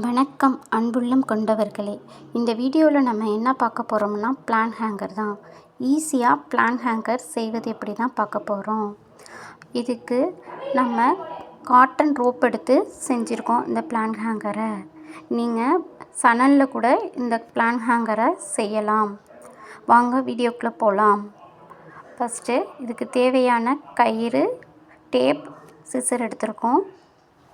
வணக்கம் அன்புள்ளம் கொண்டவர்களே. இந்த வீடியோவில் நம்ம என்ன பார்க்க போகிறோம்னா பிளான் ஹேங்கர் தான். ஈஸியாக பிளான் ஹேங்கர் செய்வது எப்படி தான் பார்க்க போகிறோம் இதுக்கு நம்ம காட்டன் ரோப் எடுத்து செஞ்சுருக்கோம் இந்த பிளான் ஹேங்கரை நீங்கள் சணலில் கூட இந்த பிளான் ஹேங்கரை செய்யலாம். வாங்க வீடியோக்குள்ளே போகலாம் ஃபஸ்ட்டு இதுக்கு தேவையான கயிறு டேப் சிசர் எடுத்திருக்கோம்.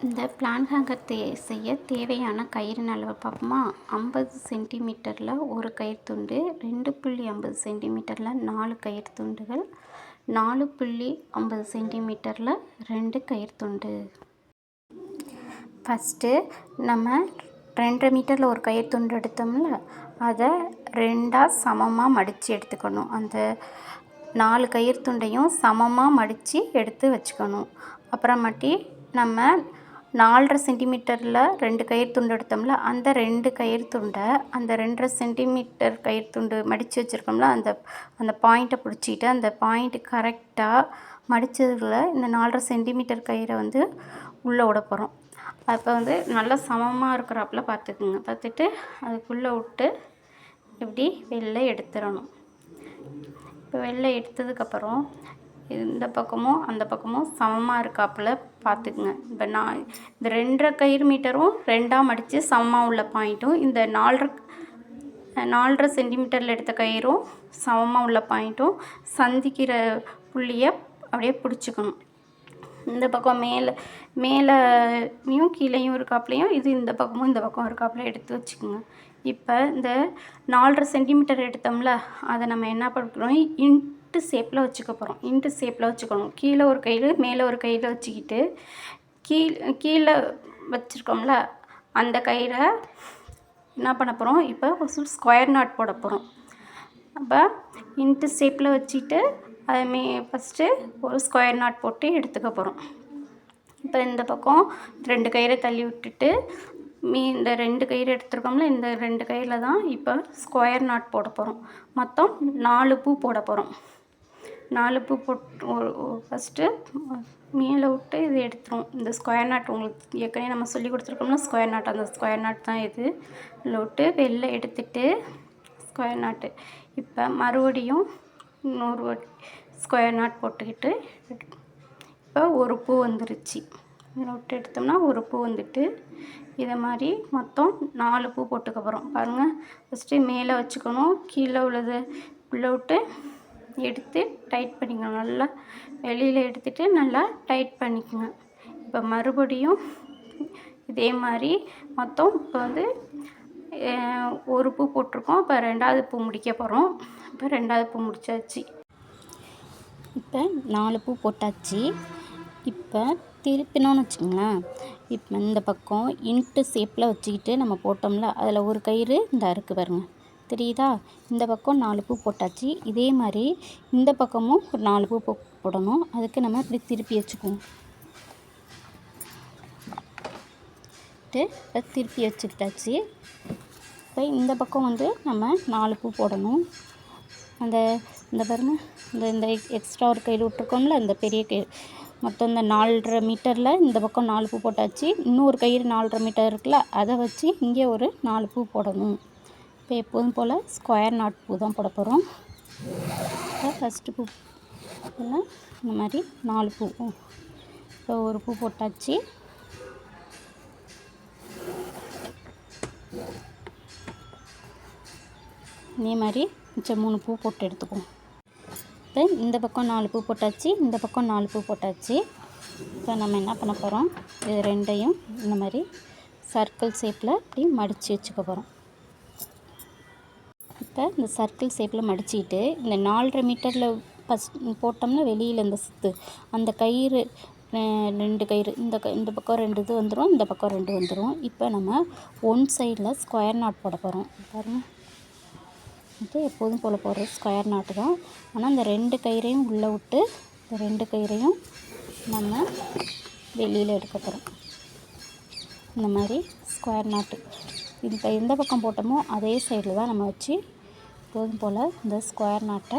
இந்த பிளான் ஹேங்கர் தே செய்ய தேவையான கயிறின் அளவு பார்ப்போமா? ஐம்பது சென்டிமீட்டரில் ஒரு கயிறு துண்டு ரெண்டு புள்ளி ஐம்பது சென்டிமீட்டரில் நாலு கயிறு துண்டுகள் நாலு புள்ளி ஐம்பது சென்டிமீட்டரில் ரெண்டு கயிறு துண்டு. ஃபஸ்ட்டு நம்ம ரெண்டரை மீட்டரில் ஒரு கயிறு துண்டு எடுத்தோம்ல அதை ரெண்டாக சமமாக மடித்து எடுத்துக்கணும். அந்த நாலு கயிறு துண்டையும் சமமாக மடித்து எடுத்து வச்சுக்கணும். அப்புறமாட்டி நம்ம நாலரை சென்டிமீட்டரில் ரெண்டு கயிறு துண்டு எடுத்தோம்ல அந்த ரெண்டு கயிறு துண்டை அந்த ரெண்டரை சென்டிமீட்டர் கயிறு துண்டு மடித்து வச்சுருக்கோம்ல அந்த அந்த பாயிண்ட்டை பிடிச்சிக்கிட்டு அந்த பாயிண்ட்டு கரெக்டாக மடித்ததில் இந்த நாலரை சென்டிமீட்டர் கயிறை வந்து உள்ளே விட போகிறோம் அப்போ வந்து நல்லா சமமாக இருக்கிறாப்புல பார்த்துக்குங்க. பார்த்துட்டு அதுக்குள்ளே விட்டு இப்படி வெளில எடுத்துடணும். இப்போ வெளில எடுத்ததுக்கப்புறம் இந்த பக்கமும் அந்த பக்கமும் சமமாக இருக்காப்புல பார்த்துக்குங்க. இப்போ நான் இந்த ரெண்டரை கயிறு மீட்டரும் ரெண்டாக மடித்து சமமாக உள்ள பாயிண்ட்டும் இந்த நாலரை நாலரை சென்டிமீட்டரில் எடுத்த கயிறும் சமமாக உள்ள பாயிண்ட்டும் சந்திக்கிற புள்ளியை அப்படியே பிடிச்சிக்கணும். இந்த பக்கம் மேலே மேலேயும் கீழேயும் இருக்காப்புலையும் இது இந்த பக்கமும் இந்த பக்கம் இருக்காப்புல எடுத்து வச்சுக்கோங்க. இப்போ இந்த நாலரை சென்டிமீட்டர் எடுத்தோம்ல அதை நம்ம என்ன பண்ணுறோம் இன் இன்ட்டு ஷேப்பில் வச்சுக்க போகிறோம். இன்ட்டு ஷேப்பில் வச்சுக்கணும். கீழே ஒரு கையில் மேலே ஒரு கையில் வச்சுக்கிட்டு கீழ் கீழே வச்சுருக்கோம்ல அந்த கையில் என்ன பண்ண போகிறோம்? இப்போ ஒரு ஸ்கொயர் நாட் போட போகிறோம். அப்போ இன்ட்டு ஷேப்பில் வச்சுட்டு அதை மே ஃபஸ்ட்டு ஒரு ஸ்கொயர் நாட் போட்டு எடுத்துக்க போகிறோம். இப்போ இந்த பக்கம் ரெண்டு கயிறை தள்ளி விட்டுட்டு மீ இந்த ரெண்டு கயிறு எடுத்துருக்கோம்ல இந்த ரெண்டு கயிறில் தான் இப்போ ஸ்கொயர் நாட் போட போகிறோம். மொத்தம் நாலு பூ போட போகிறோம். நாலு பூ போட்டு ஃபஸ்ட்டு மேலே விட்டு இது எடுத்துரும். இந்த ஸ்கொயர் நாட் உங்களுக்கு ஏற்கனவே நம்ம சொல்லி கொடுத்துருக்கோம்னா ஸ்கொயர் நாட் அந்த ஸ்கொயர் நாட் தான் இது. இதில் விட்டு வெளில எடுத்துட்டு ஸ்கொயர் நாட்டு இப்போ மறுபடியும் இன்னொரு வாட்டி ஸ்கொயர் நாட் போட்டுக்கிட்டு இப்போ ஒரு பூ வந்துருச்சு. இதில் விட்டு எடுத்தோம்னா ஒரு பூ வந்துட்டு இதை மாதிரி மொத்தம் நாலு பூ போட்டுக்க போகிறோம் பாருங்கள் ஃபஸ்ட்டு மேலே வச்சுக்கணும். கீழே உள்ளது. உள்ளே விட்டு எடுத்து டைட் பண்ணிக்கணும் நல்லா வெளியில் எடுத்துகிட்டு நல்லா டைட் பண்ணிக்கோங்க. இப்போ மறுபடியும் இதே மாதிரி மொத்தம் இப்போ வந்து ஒரு பூ போட்டிருக்கோம். இப்போ ரெண்டாவது பூ முடிக்க போகிறோம் இப்போ ரெண்டாவது பூ முடிச்சாச்சு. இப்போ நாலு பூ போட்டாச்சு. இப்போ திருப்பினோன்னு வச்சுக்கோங்களேன். இப்போ இந்த பக்கம் இன்ட்டு ஷேப்பில் வச்சுக்கிட்டு நம்ம போட்டோம்ல அதில் ஒரு கயிறு இந்த அறுக்கு பாருங்க. தெரியுதா? இந்த பக்கம் நாலு பூ போட்டாச்சு. இதே மாதிரி இந்த பக்கமும் ஒரு நாலு பூ போ போடணும். அதுக்கு நம்ம இப்படி திருப்பி வச்சுக்குவோம். திருப்பி வச்சுக்கிட்டாச்சு. இப்போ இந்த பக்கம் வந்து நம்ம நாலு பூ போடணும். அந்த இந்த பாருங்க. இந்த இந்த எக்ஸ்ட்ரா ஒரு கயிறு விட்ருக்கோம்ல இந்த பெரிய கயிறு மொத்தம் இந்த நாலரை மீட்டரில் இந்த பக்கம் நாலு பூ போட்டாச்சு. இன்னொரு கயிறு நாலரை மீட்டர் இருக்குல்ல அதை வச்சு இங்கே ஒரு நாலு பூ போடணும். இப்போ எப்போதும் போல் ஸ்கொயர் நாட் பூ தான் போட போகிறோம். இப்போ ஃபஸ்ட்டு பூ இந்த மாதிரி நாலு பூ. இப்போ ஒரு பூ போட்டாச்சு. இதே மாதிரி மிச்சம் மூணு பூ போட்டு எடுத்துக்குவோம். இப்போ இந்த பக்கம் நாலு பூ போட்டாச்சு இந்த பக்கம் நாலு பூ போட்டாச்சு. இப்போ நம்ம என்ன பண்ண போகிறோம்? இது ரெண்டையும் இந்த மாதிரி சர்க்கிள் ஷேப்பில் இப்படி மடித்து வச்சுக்க போகிறோம். இப்போ இந்த சர்க்கிள் ஷேப்பில் மடிச்சுக்கிட்டு இந்த நாலரை மீட்டரில் ஃபஸ்ட் போட்டோம்னா வெளியில் இந்த சுத்து. அந்த கயிறு ரெண்டு கயிறு இந்த க இந்த பக்கம் ரெண்டு இது வந்துடும் இந்த பக்கம் ரெண்டு வந்துடும் இப்போ நம்ம ஒன் சைடில் ஸ்கொயர் நாட் போட போகிறோம். பாருங்கள் இது எப்போதும் போல் போடுற ஸ்கொயர் நாட்டு தான். ஆனால் இந்த ரெண்டு கயிறையும் உள்ளே விட்டு இந்த ரெண்டு கயிறையும் நம்ம வெளியில் எடுக்க போகிறோம். இந்த மாதிரி ஸ்கொயர் நாட்டு. இப்போ எந்த பக்கம் போட்டோமோ அதே சைடில் தான் நம்ம வச்சு எப்போதும் போல் இந்த ஸ்கொயர் நாட்டை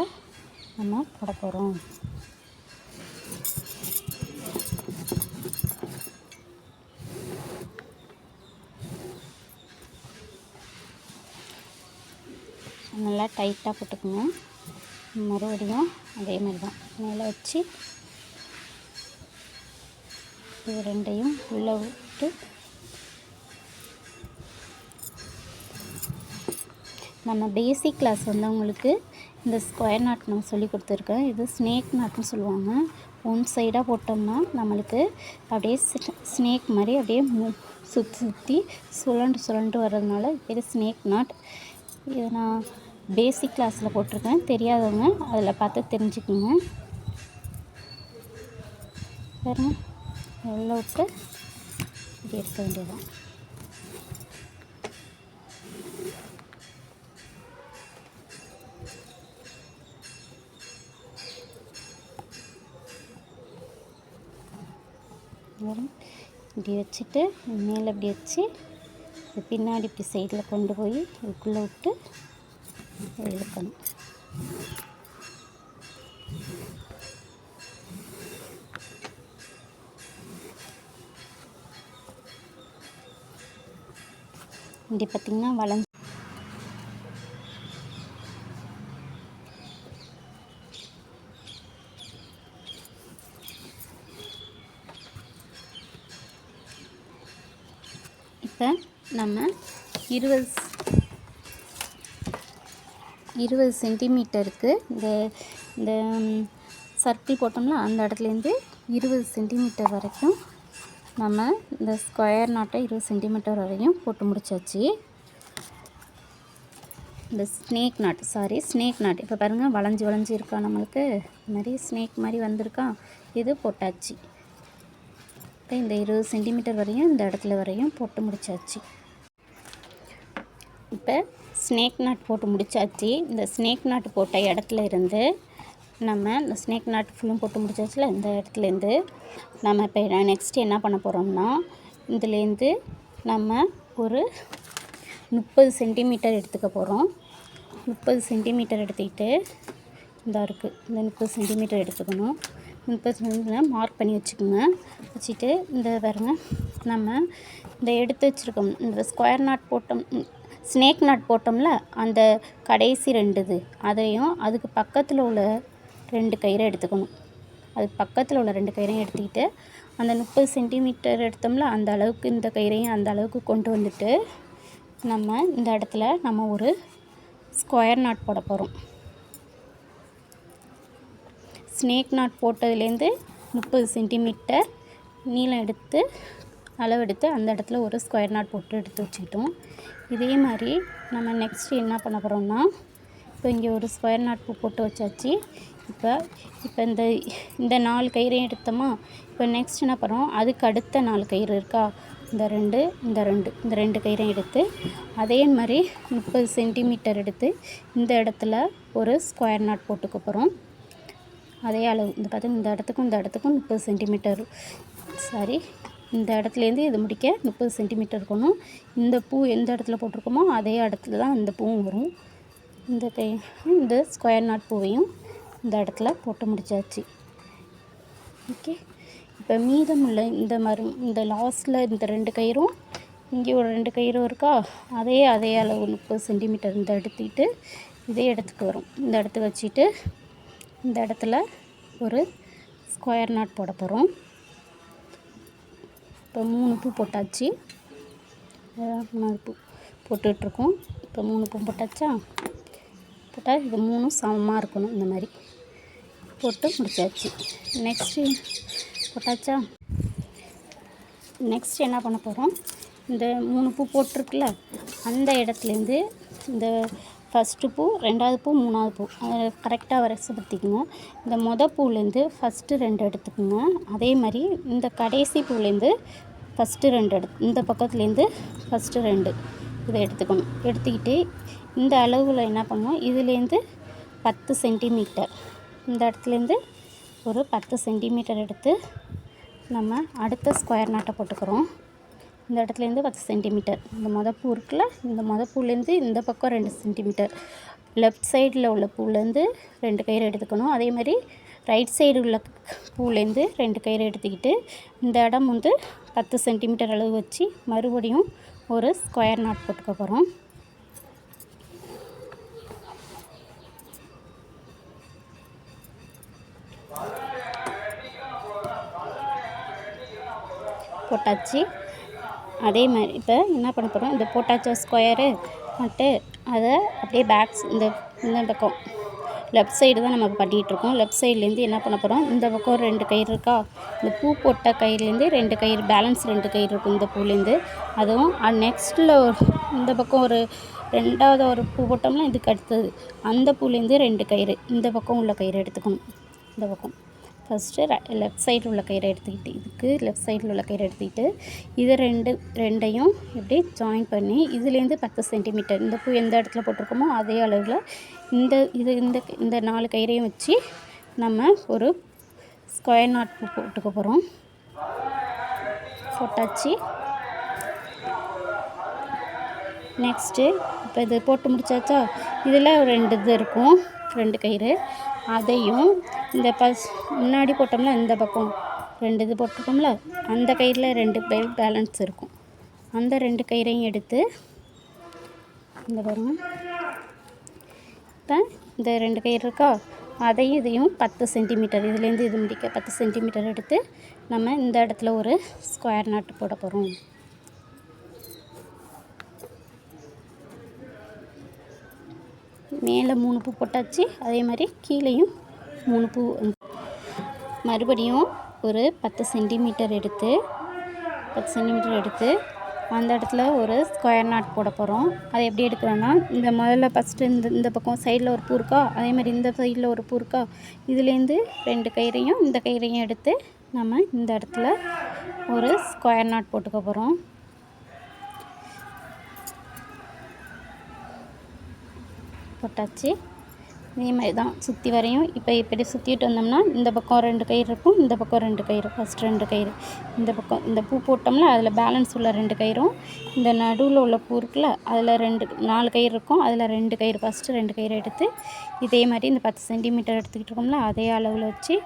நம்ம போட போகிறோம் நல்லா டைட்டாக போட்டுக்கணும் மறுபடியும் அதே மாதிரி தான் மேலே வச்சு இது ரெண்டையும் உள்ளே விட்டு நம்ம பேசிக் கிளாஸ் வந்தவங்களுக்கு இந்த ஸ்கொயர் நாட் நான் சொல்லி கொடுத்துருக்கேன். இது ஸ்னேக் நாட்னு சொல்லுவாங்க. ஒன் சைடாக போட்டோம்னா நம்மளுக்கு அப்படியே ஸ்னேக் மாதிரி அப்படியே சுற்றி சுற்றி சுழண்டு சுழண்டு வர்றதுனால இது பேர் ஸ்னேக் நாட் இது நான் பேசிக் கிளாஸில் போட்டிருக்கேன். தெரியாதவங்க அதில் பார்த்து தெரிஞ்சுக்குங்க. வேறு? எவ்வளோக்கு விட்டு இப்படி எடுக்க வேண்டியதான் இப்படி வச்சுட்டு மேலே இப்படி வச்சு பின்னாடி இப்படி சைடில் கொண்டு போய் இதுக்குள்ளே விட்டு இழுக்கணும். இப்படி பார்த்திங்கன்னா வளர்ந்து இப்போ நம்ம இருபது இருபது சென்டிமீட்டருக்கு இந்த இந்த சர்க்கிள் போட்டோம்னா அந்த இடத்துலேருந்து இருபது சென்டிமீட்டர் வரைக்கும் நம்ம இந்த ஸ்கொயர் நாட்டை இருபது சென்டிமீட்டர் வரையும் போட்டு முடிச்சாச்சு. இந்த snake knot sorry snake knot இப்போ பாருங்கள் வளைஞ்சி வளைஞ்சு இருக்கா நம்மளுக்கு? இந்த மாதிரி ஸ்னேக் மாதிரி வந்திருக்கா? இது போட்டாச்சு. இப்போ இந்த இருபது சென்டிமீட்டர் வரையும் இந்த இடத்துல வரையும் போட்டு முடிச்சாச்சு. இப்போ ஸ்னேக் நாட் போட்டு முடிச்சாச்சு. இந்த ஸ்னேக் நாட் போட்ட இடத்துல இருந்து நம்ம இந்த ஸ்னேக் நாட் ஃபுல்லும் போட்டு முடிச்சாச்சுல இந்த இடத்துலேருந்து நம்ம இப்போ நெக்ஸ்ட் என்ன பண்ண போகிறோம்னா இதுலேருந்து நம்ம ஒரு முப்பது சென்டிமீட்டர் எடுத்துக்க போகிறோம் முப்பது சென்டிமீட்டர் எடுத்துக்கிட்டு இந்த இருக்குது இந்த முப்பது சென்டிமீட்டர் எடுத்துக்கணும். முப்பது சென்டிமீட்டர் மார்க் பண்ணி வச்சுக்கோங்க. வச்சுட்டு இந்த பாருங்க நம்ம இந்த எடுத்து வச்சுருக்கோம். இந்த ஸ்கொயர் நாட் போட்டோம். ஸ்னேக் நாட் போட்டோம்ல அந்த கடைசி ரெண்டுது. அதையும் அதுக்கு பக்கத்தில் உள்ள ரெண்டு கயிறை எடுத்துக்கணும். அதுக்கு பக்கத்தில் உள்ள ரெண்டு கயிறையும் எடுத்துக்கிட்டு அந்த முப்பது சென்டிமீட்டர் எடுத்தோம்ல அந்த அளவுக்கு இந்த கயிறையும் அந்த அளவுக்கு கொண்டு வந்துட்டு நம்ம இந்த இடத்துல நம்ம ஒரு ஸ்கொயர் நாட் போட போகிறோம் ஸ்னேக் நாட் போட்டதுலேருந்து முப்பது சென்டிமீட்டர் நீளம் எடுத்து அளவெடுத்து அந்த இடத்துல ஒரு ஸ்கொயர் நாட் போட்டு எடுத்து வச்சுக்கிட்டோம். இதே மாதிரி நம்ம நெக்ஸ்ட் என்ன பண்ண போகிறோம்னா இப்போ இங்கே ஒரு ஸ்கொயர் நாட் போட்டு வச்சாச்சு. இப்போ இப்போ இந்த இந்த நாலு கயிறையும் எடுத்தோமா இப்போ நெக்ஸ்ட் என்ன பண்ணுறோம் அதுக்கு அடுத்த நாலு கயிறு இருக்கா? இந்த ரெண்டு இந்த ரெண்டு இந்த ரெண்டு கயிறையும் எடுத்து அதே மாதிரி முப்பது சென்டிமீட்டர் எடுத்து இந்த இடத்துல ஒரு ஸ்கொயர் நாட் போட்டுக்க போகிறோம் அதே அளவு இந்த பார்த்து இந்த இடத்துக்கும் இந்த இடத்துக்கும் முப்பது சென்டிமீட்டர். சாரி இந்த இடத்துலேருந்து இது முடிக்க முப்பது சென்டிமீட்டர் இருக்கணும். இந்த பூ எந்த இடத்துல போட்டிருக்கோமோ அதே இடத்துல தான் இந்த பூவும் வரும். இந்த கை இந்த ஸ்கொயர் நாட் பூவையும் இந்த இடத்துல போட்டு முடிச்சாச்சு. ஓகே இப்போ மீதமுள்ள இந்த மறு இந்த லாஸ்ட்டில் இந்த ரெண்டு கயிறும் இங்கே ஒரு ரெண்டு கயிறும் இருக்கா? அதே அதே அளவு முப்பது சென்டிமீட்டர் இந்த எடுத்துக்கிட்டு இதே இடத்துக்கு வரும். இந்த இடத்துக்கு வச்சுட்டு இந்த இடத்துல ஒரு ஸ்கொயர் நாட் போட போகிறோம் இப்போ மூணு பூ போட்டாச்சு. அஹ் மூணாவது பூ போட்டுட்ருக்கோம். இப்போ மூணு பூ போட்டாச்சா? போட்டால் இது மூணும் சமமாக இருக்கணும் இந்த மாதிரி. போட்டு முடிச்சாச்சு. நெக்ஸ்ட்டு போட்டாச்சா? நெக்ஸ்ட் என்ன பண்ண போகிறோம் இந்த மூணு பூ போட்டிருக்குல்ல அந்த இடத்துலேருந்து இந்த ஃபஸ்ட்டு பூ ரெண்டாவது பூ மூணாவது பூ. அதை கரெக்டாக பற்றிக்குங்க இந்த மொதல் பூலேருந்து ஃபஸ்ட்டு ரெண்டு எடுத்துக்கோங்க. அதே மாதிரி இந்த கடைசி பூலேருந்து ஃபஸ்ட்டு ரெண்டு எடுத்து இந்த பக்கத்துலேருந்து ஃபஸ்ட்டு ரெண்டு இதை எடுத்துக்கணும். எடுத்துக்கிட்டு இந்த அளவில் என்ன பண்ணணும்? இதுலேருந்து பத்து சென்டிமீட்டர். இந்த இடத்துலேருந்து ஒரு பத்து சென்டிமீட்டர் எடுத்து நம்ம அடுத்த ஸ்கொயர் நாட்டை போட்டுக்கிறோம். இந்த இடத்துலேருந்து பத்து சென்டிமீட்டர் இந்த மொதல் இருக்குல்ல இந்த மொதல் பூலேருந்து இந்த பக்கம் ரெண்டு சென்டிமீட்டர் லெஃப்ட் சைடில் உள்ள பூலேருந்து ரெண்டு கயிறு எடுத்துக்கணும். அதே மாதிரி ரைட் சைடு உள்ள பூலேருந்து ரெண்டு கயிறு எடுத்துக்கிட்டு இந்த இடம் வந்து பத்து சென்டிமீட்டர் அளவு வச்சு மறுபடியும் ஒரு ஸ்கொயர் நாட் போட்டுக்க போகிறோம் போட்டாச்சு. அதே மாதிரி இப்போ என்ன பண்ண போகிறோம் இந்த போட்டாச்சோ ஸ்கொயரு மட்டு அதை அப்படியே பேக்ஸ் இந்த இந்த பக்கம் லெஃப்ட் சைடு தான் நம்ம பண்ணிகிட்ருக்கோம் லெஃப்ட் சைட்லேருந்து என்ன பண்ண போகிறோம் இந்த பக்கம் ரெண்டு கயிறு இருக்கா? இந்த பூ போட்ட கயிறுலேருந்து ரெண்டு கயிறு பேலன்ஸ் ரெண்டு கயிறு இருக்கும் இந்த பூலேருந்து அதுவும் நெக்ஸ்ட்டில் இந்த பக்கம் ஒரு ரெண்டாவது ஒரு பூ போட்டோம்னா இதுக்கு அடுத்தது. அந்த பூலேருந்து ரெண்டு கயிறு இந்த பக்கம் உள்ள கயிறு எடுத்துக்கணும். இந்த பக்கம். ஃபஸ்ட்டு லெஃப்ட் சைடில் உள்ள கயிறை எடுத்துக்கிட்டு இதுக்கு லெஃப்ட் சைடில் உள்ள கயிறை எடுத்துக்கிட்டு இதை ரெண்டு ரெண்டையும் இப்படி ஜாயின் பண்ணி இதுலேருந்து பத்து சென்டிமீட்டர் இந்த பூ எந்த இடத்துல போட்டிருக்கோமோ அதே அளவில் இந்த இது இந்த இந்த நாலு கயிறையும் வச்சு நம்ம ஒரு ஸ்கொயர் நாட் பூ போட்டுக்க போகிறோம். போட்டாச்சு. நெக்ஸ்ட்டு இப்போ இது போட்டு முடிச்சாச்சா? இதில் ரெண்டு இது இருக்கும் ரெண்டு கயிறு. அதையும் இந்த பஸ் முன்னாடி போட்டோம்ல இந்த பக்கம் ரெண்டு இது போட்டிருக்கோம்ல அந்த கயிறில் ரெண்டு கயிறு பேலன்ஸ் இருக்கும். அந்த ரெண்டு கயிறையும் எடுத்து இந்த வரும் இப்போ இந்த ரெண்டு கயிறு இருக்கா? அதையும் இதையும் பத்து சென்டிமீட்டர் இதுலேருந்து இது முடிக்க பத்து சென்டிமீட்டர் எடுத்து நம்ம இந்த இடத்துல ஒரு ஸ்கொயர் நாட்டு போட போகிறோம் மேலே மூணு பூ போட்டாச்சு. அதே மாதிரி கீழேயும் மூணு பூ. மறுபடியும் ஒரு பத்து சென்டிமீட்டர் எடுத்து பத்து சென்டிமீட்டர் எடுத்து அந்த இடத்துல ஒரு ஸ்கொயர் நாட் போட போகிறோம் அதை எப்படி எடுக்கிறோன்னா இந்த முதல்ல ஃபஸ்ட்டு இந்த இந்த பக்கம் சைடில் ஒரு பூ இருக்கா? அதே மாதிரி இந்த சைடில் ஒரு பூ இருக்கா? இதுலேருந்து ரெண்டு கயிறையும் இந்த கயிறையும் எடுத்து நம்ம இந்த இடத்துல ஒரு ஸ்கொயர் நாட் போட்டுக்க போகிறோம் போட்டாச்சு. இதே மாதிரி தான் சுற்றி வரையும். இப்போ இப்படி சுற்றிட்டு வந்தோம்னா இந்த பக்கம் ரெண்டு கயிறு இருக்கும் இந்த பக்கம் ரெண்டு கயிறு. ஃபஸ்ட் ரெண்டு கயிறு. இந்த பக்கம் இந்த பூ போட்டோம்ல அதில் பேலன்ஸ் உள்ள ரெண்டு கயிறும். இந்த நடுவில் உள்ள பூ இருக்குல்ல அதில் ரெண்டு நாலு கயிறு இருக்கும். அதில் ரெண்டு கயிறு ஃபஸ்ட்டு ரெண்டு கயிறு எடுத்து இதே மாதிரி இந்த பத்து சென்டிமீட்டர் எடுத்துக்கிட்டு இருக்கோம்ல அதே அளவில் வச்சு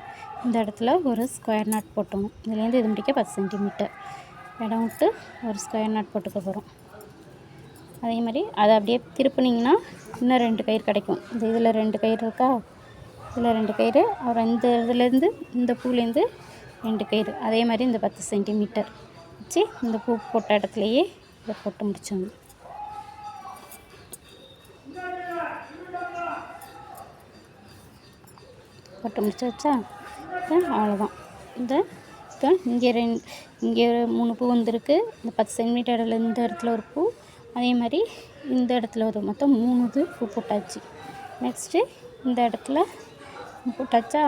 இந்த இடத்துல ஒரு ஸ்கொயர் நாட் போட்டோம். இதுலேருந்து இது முடிக்க பத்து சென்டிமீட்டர் இடம் விட்டு ஒரு ஸ்கொயர் நாட் போட்டுக்க போகிறோம் அதே மாதிரி அதை அப்படியே திருப்பினீங்கன்னா இன்னும் ரெண்டு கயிறு கிடைக்கும். இந்த இதில் ரெண்டு கயிறு இருக்கா? இதில் ரெண்டு கயிறு. அப்புறம் இந்த இதுலேருந்து இந்த பூலேருந்து ரெண்டு கயிறு. அதே மாதிரி இந்த பத்து சென்டிமீட்டர் வச்சு இந்த பூ போட்ட இடத்துலையே இதை போட்டு முடிச்சோங்க போட்டு முடிச்சு வச்சா அவ்வளோதான் இந்த இப்போ இங்கே ரெண்டு இங்கே மூணு பூ வந்திருக்கு. இந்த பத்து சென்டிமீட்டரில் இந்த இடத்துல ஒரு பூ. அதே மாதிரி இந்த இடத்துல ஒரு மொத்தம் மூணு இது பூ போட்டாச்சு. நெக்ஸ்ட்டு இந்த இடத்துல போட்டாச்சா?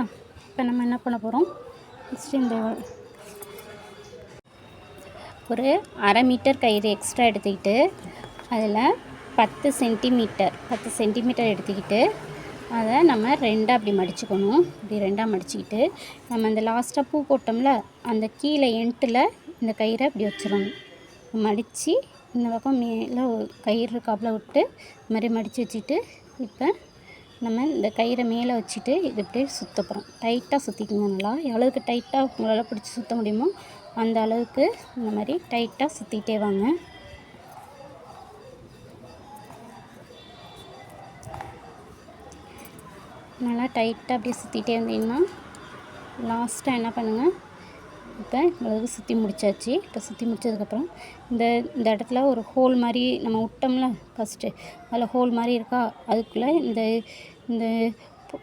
இப்போ நம்ம என்ன பண்ண போகிறோம் நெக்ஸ்ட்டு இந்த ஒரு அரை மீட்டர் கயிறு எக்ஸ்ட்ரா எடுத்துக்கிட்டு அதில் பத்து சென்டிமீட்டர் பத்து சென்டிமீட்டர் எடுத்துக்கிட்டு அதை நம்ம ரெண்டாக அப்படி மடிச்சுக்கணும். இப்படி ரெண்டாக மடிச்சுக்கிட்டு நம்ம அந்த லாஸ்ட்டாக பூ போட்டோம்ல அந்த கீழே எண்ட்டில் இந்த கயிறை அப்படி வச்சிடணும். மடித்து இந்த பக்கம் மேலே கயிறு இருக்காப்பில் விட்டு இது மாதிரி மடித்து வச்சுட்டு இப்போ நம்ம இந்த கயிறை மேலே வச்சுட்டு இது இப்படியே சுற்ற போகிறோம். டைட்டாக சுற்றிக்கணும் நல்லா. எவ்வளோக்கு டைட்டாக உங்களால் பிடிச்சி சுற்ற முடியுமோ அந்த அளவுக்கு இந்த மாதிரி டைட்டாக சுற்றிட்டே வாங்க. நல்லா டைட்டாக அப்படியே சுற்றிட்டே இருந்தீங்கன்னா லாஸ்ட்டாக என்ன பண்ணுங்கள் இப்போ இவ்வளவு சுற்றி முடிச்சாச்சு. இப்போ சுற்றி முடிச்சதுக்கப்புறம் இந்த இந்த இடத்துல ஒரு ஹோல் மாதிரி நம்ம விட்டோம்ல ஃபஸ்ட்டு அதில் ஹோல் மாதிரி இருக்கா? அதுக்குள்ளே இந்த இந்த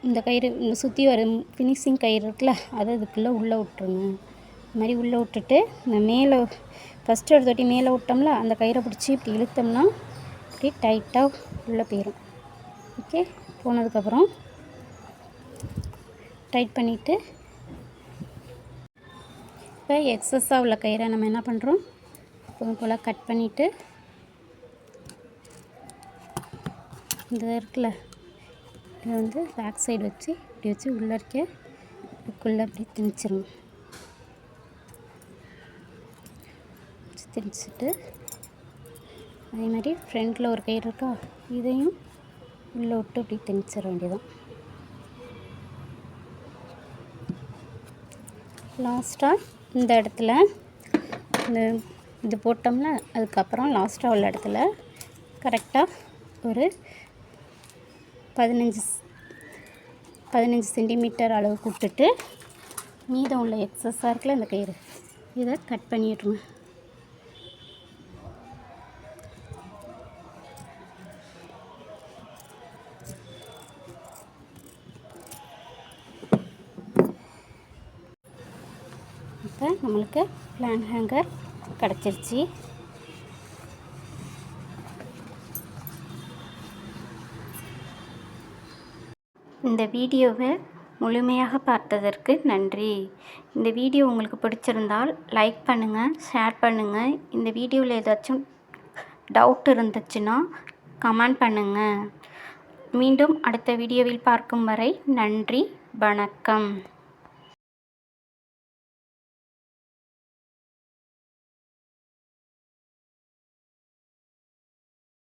இந்த கயிறு இந்த சுற்றி வர ஃபினிஷிங் கயிறு இருக்குல்ல அதை இதுக்குள்ளே உள்ளே விட்ருங்க இந்த மாதிரி உள்ளே விட்டுட்டு இந்த மேலே ஃபஸ்ட்டு ஒரு தொட்டி மேலே விட்டோம்ல அந்த கயிறை பிடிச்சி இப்படி இழுத்தோம்னா இப்படி டைட்டாக உள்ளே போயிடும் ஓகே போனதுக்கப்புறம் டைட் பண்ணிவிட்டு இப்போ எக்ஸஸாக உள்ள கயிறை நம்ம என்ன பண்ணுறோம்? இப்போ போல் கட் பண்ணிவிட்டு இந்த இருக்குல்ல இதை வந்து பேக் சைடு வச்சு இப்படி வச்சு உள்ளே இருக்க இதுக்குள்ளே அப்படி திணிச்சிடணும். திணிச்சிட்டு அதே மாதிரி ஃப்ரண்ட்டில் ஒரு கயிறு இருக்கா இதையும் உள்ளே விட்டு அப்படி திணிச்சிட வேண்டியதான் லாஸ்ட்டாக இந்த இடத்துல. இந்த இது போட்டோம்னா அதுக்கப்புறம் லாஸ்ட்டாக உள்ள இடத்துல கரெக்டாக ஒரு பதினஞ்சு பதினஞ்சு சென்டிமீட்டர் அளவு விட்டுட்டு மீதம் உள்ள எக்ஸஸாக இருக்குல்ல இந்த கயிறு. இதை கட் பண்ணிடுங்க பிளான் ஹேங்கர் கிடச்சிருச்சு. இந்த வீடியோவை முழுமையாக பார்த்ததற்கு நன்றி. இந்த வீடியோ உங்களுக்கு பிடிச்சிருந்தால் லைக் பண்ணுங்கள் ஷேர் பண்ணுங்கள் இந்த வீடியோவில் ஏதாச்சும் டவுட் இருந்துச்சுன்னா கமெண்ட் பண்ணுங்கள் மீண்டும் அடுத்த வீடியோவில் பார்க்கும் வரை நன்றி வணக்கம்.